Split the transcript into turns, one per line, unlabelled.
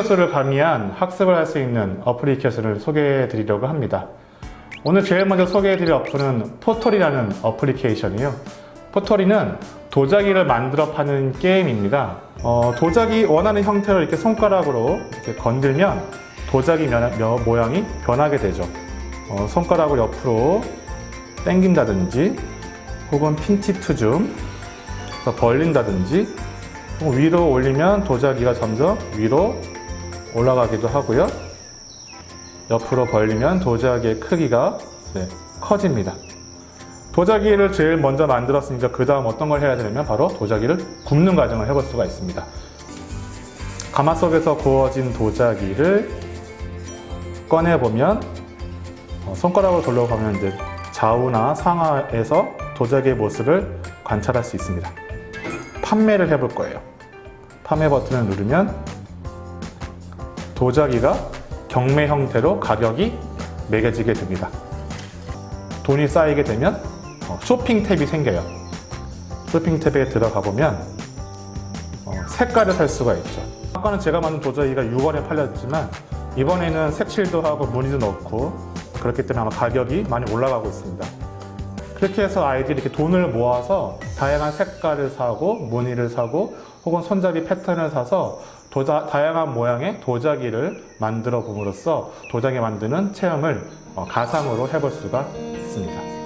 요소를 가미한 학습을 할 수 있는 어플리케이션을 소개해 드리려고 합니다. 오늘 제일 먼저 소개해 드릴 어플은 포토리라는 어플리케이션이에요. 포토리는 도자기를 만들어 파는 게임입니다. 어, 도자기 원하는 형태로 이렇게 손가락으로 이렇게 건들면 도자기 면- 며- 모양이 변하게 되죠. 어, 손가락을 옆으로 당긴다든지 혹은 핀치 투줌 그래서 벌린다든지 혹은 위로 올리면 도자기가 점점 위로 올라가기도 하고요. 옆으로 벌리면 도자기의 크기가 네, 커집니다. 도자기를 제일 먼저 만들었으니까 그 다음 어떤 걸 해야 되냐면 바로 도자기를 굽는 과정을 해볼 수가 있습니다. 가마 속에서 구워진 도자기를 꺼내보면 어, 손가락으로 돌려보면 이제 좌우나 상하에서 도자기의 모습을 관찰할 수 있습니다. 판매를 해볼 거예요. 판매 버튼을 누르면 도자기가 경매 형태로 가격이 매겨지게 됩니다. 돈이 쌓이게 되면 어, 쇼핑 탭이 생겨요. 쇼핑 탭에 들어가 보면 어, 색깔을 살 수가 있죠. 아까는 제가 만든 도자기가 6원에 팔렸지만 이번에는 색칠도 하고 무늬도 넣고 그렇기 때문에 아마 가격이 많이 올라가고 있습니다. 그렇게 해서 아이들이 이렇게 돈을 모아서 다양한 색깔을 사고 무늬를 사고 혹은 손잡이 패턴을 사서 도자, 다양한 모양의 도자기를 만들어 봄으로써 도자기 만드는 체험을 어, 가상으로 해볼 수가 있습니다.